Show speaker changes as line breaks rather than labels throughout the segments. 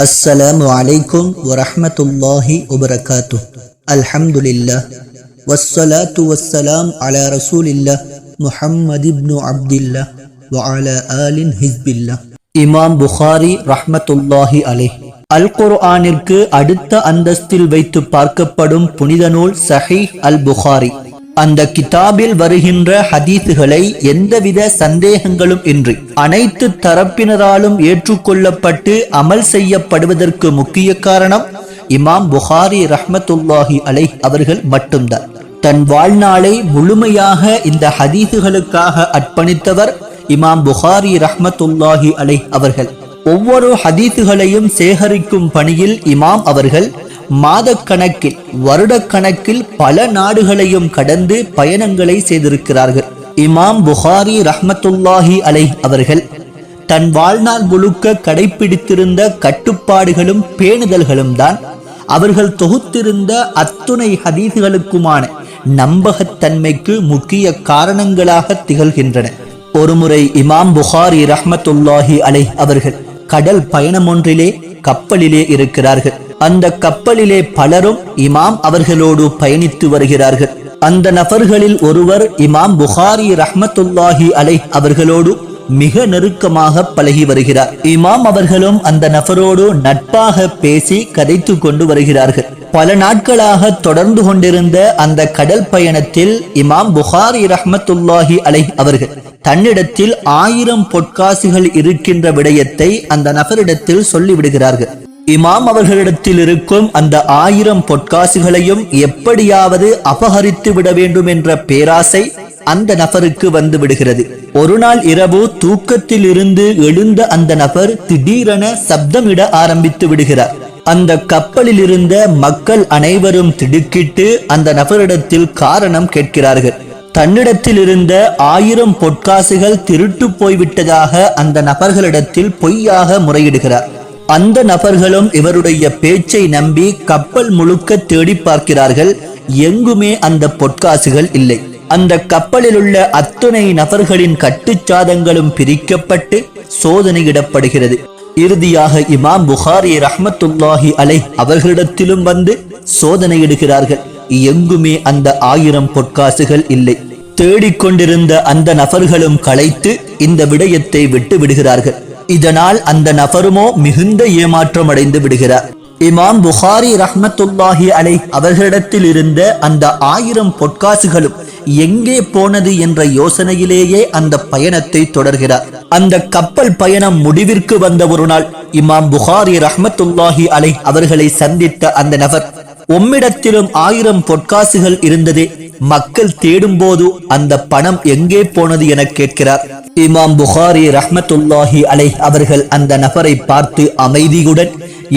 السلام عليكم ورحمة الله وبركاته الحمد لله والصلاة والسلام على رسول الله محمد بن عبد الله وعلى آل حزب الله இமாம் புகாரி ரஹ்மத்துல்லாஹி அலைஹ் அல் குர்ஆனிற்கு அடுத்த அந்தஸ்தில் வைத்து பார்க்கப்படும் புனித நூல் சஹீஹ் அல் புகாரி அந்த கிதாபில் வருகின்ற ஹதீஸுகளை எந்தவித சந்தேகங்களும் இன்றி அனைத்து தரப்பினராலும் ஏற்றுக்கொள்ளப்பட்டு அமல் செய்யப்படுவதற்கு முக்கிய காரணம் இமாம் புகாரி ரஹமத்துல்லாஹி அலை அவர்கள் மட்டும்தான். தன் வாழ்நாளை முழுமையாக இந்த ஹதீசுகளுக்காக அர்ப்பணித்தவர் இமாம் புகாரி ரஹமத்துல்லாஹி அலை அவர்கள். ஒவ்வொரு ஹதீசுகளையும் சேகரிக்கும் பணியில் இமாம் அவர்கள் மாதக்கணக்கில் வருடக்கணக்கில் பல நாடுகளையும் கடந்து பயணங்களை செய்திருக்கிறார்கள். இமாம் புகாரி ரஹமத்துல்லாஹி அலை அவர்கள் தன் வாழ்நாள் முழுக்க கடைபிடித்திருந்த கட்டுப்பாடுகளும் பேணுதல்களும் தான் அவர்கள் தொகுத்திருந்த அத்துணை ஹதீசுகளுக்குமான நம்பகத்தன்மைக்கு முக்கிய காரணங்களாக திகழ்கின்றன. ஒருமுறை இமாம் புகாரி ரஹமத்துல்லாஹி அலை அவர்கள் கடல் பயணம் ஒன்றிலே கப்பலிலே இருக்கிறார்கள். அந்த கப்பலிலே பலரும் இமாம் அவர்களோடு பயணித்து வருகிறார்கள். அந்த நபர்களில் ஒருவர் இமாம் புகாரி ரஹ்மத்துல்லாஹி அலை அவர்களோடு மிக நெருக்கமாக பழகி வருகிறார். இமாம் அவர்களும் அந்த நபரோடு நட்பாக பேசி கதைத்து கொண்டு வருகிறார்கள். பல நாட்களாக தொடர்ந்து கொண்டிருந்த அந்த கடல் பயணத்தில் இமாம் புகாரி ரஹ்மத்துல்லாஹி அலை அவர்கள் தன்னிடத்தில் ஆயிரம் பொற்காசுகள் இருக்கின்ற விடயத்தை அந்த நபரிடத்தில் சொல்லிவிடுகிறார்கள். இமாம் அவர்களிடத்தில் இருக்கும் அந்த ஆயிரம் பொற்காசுகளையும் எப்படியாவது அபகரித்து விட வேண்டும் என்ற பேராசை அந்த நபருக்கு வந்து விடுகிறது. ஒரு நாள் இரவு தூக்கத்தில் இருந்து எழுந்த அந்த நபர் திடீரென சப்தமிட ஆரம்பித்து விடுகிறார். அந்த கப்பலில் இருந்த மக்கள் அனைவரும் திடுக்கிட்டு அந்த நபரிடத்தில் காரணம் கேட்கிறார்கள். தன்னிடத்தில் இருந்த ஆயிரம் பொற்காசுகள் திருட்டு போய்விட்டதாக அந்த நபர்களிடத்தில் பொய்யாக முறையிடுகிறார். அந்த நபர்களும் இவருடைய பேச்சை நம்பி கப்பல் முழுக்க தேடி பார்க்கிறார்கள். எங்குமே அந்த பொற்காசுகள் இல்லை. அந்த கப்பலில் உள்ள அத்துணை நபர்களின் கட்டுச்சாதங்களும் பிரிக்கப்பட்டு சோதனையிடப்படுகிறது. இறுதியாக இமாம் புகாரி ரஹமத்துல்லாஹி அலை அவர்களிடத்திலும் வந்து சோதனையிடுகிறார்கள். எங்குமே அந்த ஆயிரம் பொற்காசுகள் இல்லை. தேடிக்கொண்டிருந்த அந்த நபர்களும் களைத்து இந்த விடயத்தை விட்டு விடுகிறார்கள் இதனால் அந்த நபருமோ மிகுந்த ஏமாற்றம் அடைந்து விடுகிறார். இமாம் புகாரி ரஹ்மத்துல்லாஹி அலை அவர்களிடத்தில் இருந்த அந்த ஆயிரம் பொற்காசுகளும் எங்கே போனது என்ற யோசனையிலேயே அந்த பயணத்தை தொடர்கிறார். அந்த கப்பல் பயணம் முடிவிற்கு வந்த ஒரு நாள் இமாம் புகாரி ரஹ்மத்துல்லாஹி அலை அவர்களை சந்தித்த அந்த நபர் உம்மிடத்திலும் ஆயிரம் பொற்காசுகள் இருந்ததே. மக்கள் தேடும் போது அந்த பணம் எங்கே போனது என கேட்கிறார். இமாம் புகாரி ரஹமத்துல்லாஹி அலை அவர்கள் அந்த நபரை பார்த்து அமைதியுடன்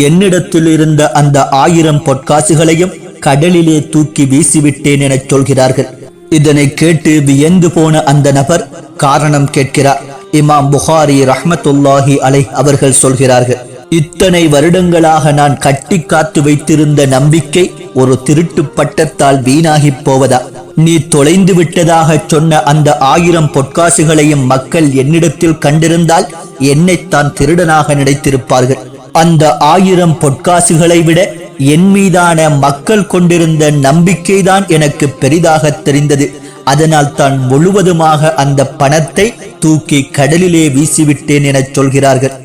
என்னிடத்தில் இருந்த அந்த ஆயிரம் பொற்காசுகளையும் கடலிலே தூக்கி வீசிவிட்டேன் என சொல்கிறார்கள். இதனை கேட்டு வியந்து போன அந்த நபர் காரணம் கேட்கிறார். இமாம் புகாரி ரஹமத்துல்லாஹி அலை அவர்கள் சொல்கிறார்கள். இத்தனை வருடங்களாக நான் கட்டி காத்து வைத்திருந்த நம்பிக்கை ஒரு திருட்டு பட்டத்தால் வீணாகி போவதா? நீ தொலைந்து விட்டதாக சொன்ன அந்த ஆயிரம் பொற்காசுகளையும் மக்கள் என்னிடத்தில் கண்டிருந்தால் என்னைத்தான் திருடனாக நினைத்திருப்பார்கள். அந்த ஆயிரம் பொற்காசுகளை விட என் மீதான மக்கள் கொண்டிருந்த நம்பிக்கைதான் எனக்கு பெரிதாக தெரிந்தது. அதனால் தான் முழுவதுமாக அந்த பணத்தை தூக்கி கடலிலே வீசிவிட்டேன் எனச் சொல்கிறார்கள்.